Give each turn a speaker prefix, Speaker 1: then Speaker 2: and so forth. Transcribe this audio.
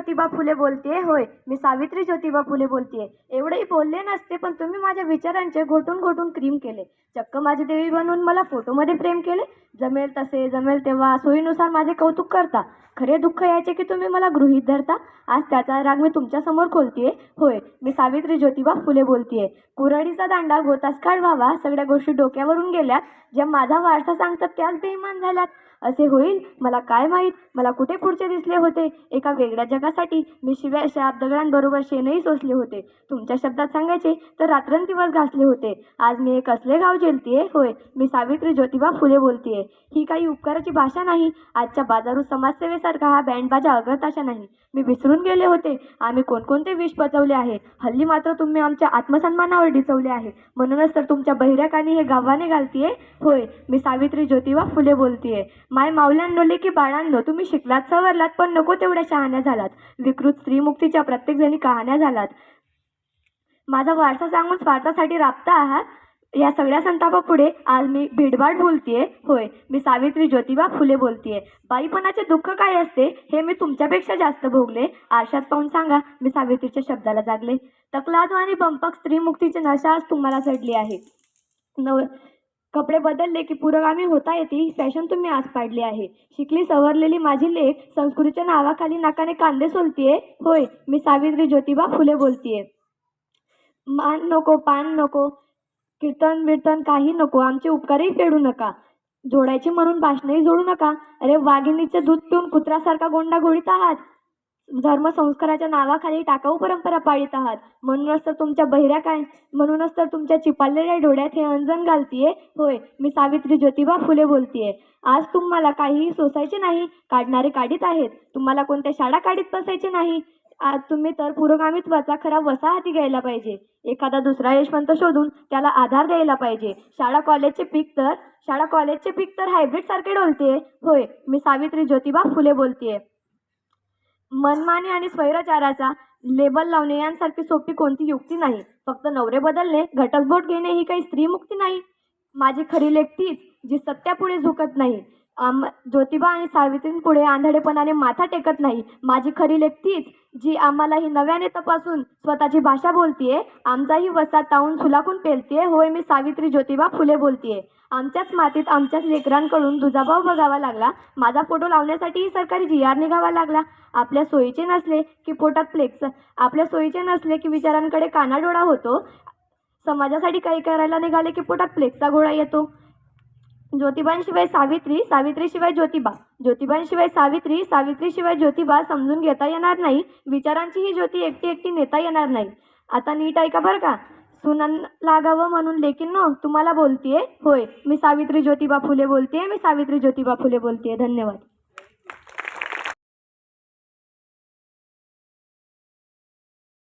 Speaker 1: ज्योतिबा फुले बोलतेय. होय मी सावित्री ज्योतिबा फुले बोलतेय. एवढंही बोलले नसते पण तुम्ही माझ्या विचारांचे घोटून घोटून क्रीम केले. चक्क माझी देवी बनवून मला फोटोमध्ये प्रेम केले. जमेल तसे जमेल तेव्हा सोयीनुसार माझे कौतुक करता. खरे दुःख यायचे की तुम्ही मला गृहीत धरता? आज त्याचा राग मी तुमच्यासमोर खोलतीये. होय मी सावित्री ज्योतिबा फुले बोलतीये. कुऱ्हाडीचा दांडा गोतास काढ व्हावा सगळ्या गोष्टी डोक्यावरून गेल्या. ज्या माझा वारसा सांगतात त्याच बेईमान झाल्यात. असे होईल? मला काय माहीत? मला कुठे पुढचे दिसले होते? एका वेगळ्या जगासाठी मी शिव्या शाप दगडांबरोबर शेणही सोसले होते. तुमच्या शब्दात सांगायचे तर रात्रंदिवस घासले होते. आज मी एक असले गाव जेलतीये होय मी सावित्री ज्योतिबा फुले बोलतीये. ही काही उपकाराची भाषा नाही. आजच्या बाजारू समाजसेवेसारखा हा बँडबाजा अग्रताशा नाही. मी विसरून गेले होते. आम्ही कोणकोणते विष पचवले आहे? हल्ली मात्र तुम्ही आमच्या आत्मसन्मानावर डिचवले आहे. म्हणूनच तर तुमच्या बहिऱ्याकानी हे गावाने घालतीये? होय मी सावित्री ज्योतिबा फुले बोलतीये. माय मावल्यांनो की बाळांनो तुम्ही शिकलात सवरलात पण नको तेवढ्या शहाण्या झालात. विकृत स्त्रीमुक्तीच्या प्रत्येकजणी कहाण्या झालात. माझा वारसा सांगून स्वार्थासाठी राबता आहात? या सगळ्या संतापापुढे आज मी भिडभाड बोलतीये? होय मी सावित्री ज्योतिबा फुले बोलतीये. बाईपणाचे दुःख काय असते हे मी तुमच्यापेक्षा जास्त भोगले. आरशात पाहून सांगा मी सावित्रीच्या शब्दाला जागले. तकलादू आणि बंपक स्त्रीमुक्तीची नशा आज तुम्हाला चढली आहे. नव कपडे बदलले की पुरोगामी होता येते ही फॅशन तुम्ही आज पाडली आहे. शिकली सवरलेली माझी लेख संस्कृतीच्या नावाखाली नाकाने कांदे सोलतीये. होय मी सावित्री ज्योतिबा फुले बोलतीये. मान नको पान नको कीर्तन बिर्तन काही नको आमचे उपकारही फेडू नका. जोडायचे म्हणून भाषणही जोडू नका. अरे वाघिणीचे दूध पिऊन कुत्र्यासारखा गोंडा घोळीत आहात. धर्म संस्काराच्या नावाखाली टाकाऊ परंपरा पाळीत आहात. म्हणूनच तर तुमच्या बहिऱ्या काय म्हणूनच तर तुमच्या चिपाललेल्या डोळ्यात हे अंजन घालतीये? होय मी सावित्री ज्योतिबा फुले बोलतीये. आज तुम्हाला काहीही सोसायचे नाही काढणारे काढीत आहेत. तुम्हाला कोणत्या शाळा काढीत बसायचे नाही? आज तुम्ही तर पुरोगामित्वाचा खरा वसा हाती घ्यायला पाहिजे. एखादा दुसरा यशवंत शोधून त्याला आधार द्यायला पाहिजे. शाळा कॉलेजचे पीक तर शाळा कॉलेजचे पीक तर हायब्रिड सारखे डोलते होय मी सावित्री ज्योतिबा फुले बोलतेय. मनमानी आणि स्वैराचाराचा लेबल लावणे यांसारखी सोपी कोणती युक्ती नाही. फक्त नवरे बदलणे घटस्फोट घेणे ही काही स्त्रीमुक्ती नाही. माझी खरी लेख तीच जी सत्यापुढे झुकत नाही. ज्योतिबा आणि सावित्रींपुढे आंधळेपणाने माथा टेकत नाही. माझी खरी लेख तीच जी आम्हालाही नव्याने तपासून स्वतःची भाषा बोलतीये आमचाही वसा ताऊन सुलाखून पेलतीये होय मी सावित्री ज्योतिबा फुले बोलतीये. आमच्याच मातीत आमच्याच लेकरांकडून दुजाभाव बघावा लागला. माझा फोटो लावण्यासाठीही सरकारी जी आर निघावा लागला. आपल्या सोयीचे नसले की पोटात फ्लेक्स. आपल्या सोयीचे नसले की विचारांकडे कानाडोळा होतो. समाजासाठी काही करायला निघाले की पोटात फ्लेक्सचा गोळा येतो. ज्योतिबांशिवाय सावित्री सावित्रीशिवाय ज्योतिबा. ज्योतिबांशिवाय सावित्री सावित्रीशिवाय ज्योतिबा समजून घेता येणार नाही. विचारांची ही ज्योती एकटी एकटी नेता येणार नाही. आता नीट ऐका बरं का. सुनन लागावं म्हणून लेकिन नो तुम्हाला बोलतेय. होय मी सावित्री ज्योतिबा फुले बोलतेय मी सावित्री ज्योतिबा फुले बोलतेय. धन्यवाद.